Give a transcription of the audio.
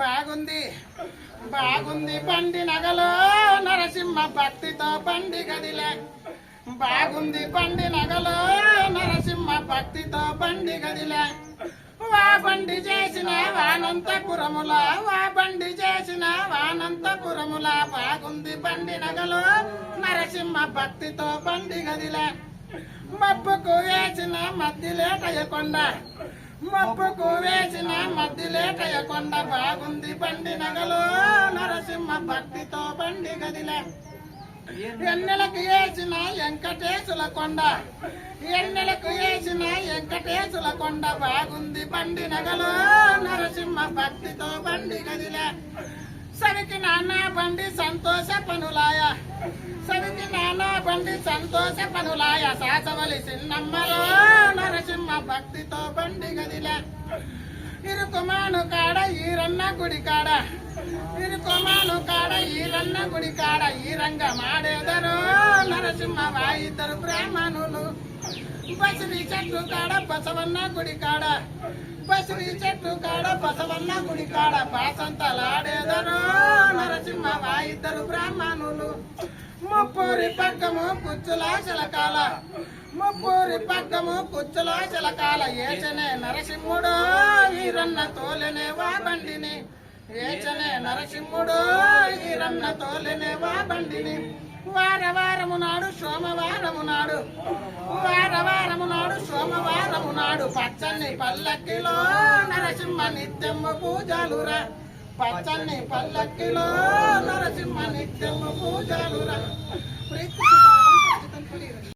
బాగుంది. బాగుంది బండి నగలో నరసింహ భక్తితో బండి గదిలే. బాగుంది బండి నగలో నరసింహ భక్తితో బండి గదిలే. వా బండి చేసిన వానంతపురముల వా బండి చేసిన వానంతపురముల. బాగుంది బండి నగలో నరసింహ భక్తితో బండి గదిలే. మబ్బుకు వేసిన మద్దిలేటయకొండ మప్పుకు వేసిన మద్దిలేటయకొండ బాగుంది బండి నగలో. నరసింహ భక్తితో బండి గదిలే. ఎన్నెలకు వేసిన వెంకటేశుల కొండ. ఎన్నెలకు వేసిన వెంకటేశుల కొండ బాగుంది బండి నగలో. నరసింహ భక్తితో బండి గదిలే. సరికి నాన్న బండి సంతోష పనులాయ. సరికి నాన్న బండి సంతోష పనులాయ. సాసవలి సిన్నమ్మలో భక్తితో బండి గదిలా. ఇరుకుమాను కాడ ఈరన్న గుడి కాడ. ఇరుకుమాను కాడ ఈరన్న గుడి కాడ. ఈ రంగం మాడేదరు నరసింహ వాయిద్దరు బ్రాహ్మణులు. బసిరి చెట్టు కాడ బసవన్న గుడి కాడ. బసిరి చెట్టు కాడ బసవన్న గుడి కాడ. బాసంతలాడేదరు నరసింహ వాయిద్దరు బ్రాహ్మణులు. ముప్పూరి పక్కము కుచ్చులా చిలకాల ముప్పూరి పక్కము కుచ్చులో చిలకాల ఏచనే నరసింహుడు ఈరన్న తోలెనే వా బండిని. ఏచనే నరసింహుడు ఈరన్న తోలెనే వా బండిని. వార వారము నాడు సోమవారము నాడు. వార వారము నాడు సోమవారము నాడు. పచ్చని పల్లకిలో నరసింహ నిత్యము పూజలురా. పచ్చని పల్లకిలో నరసింహ నిత్యము పూజలురా.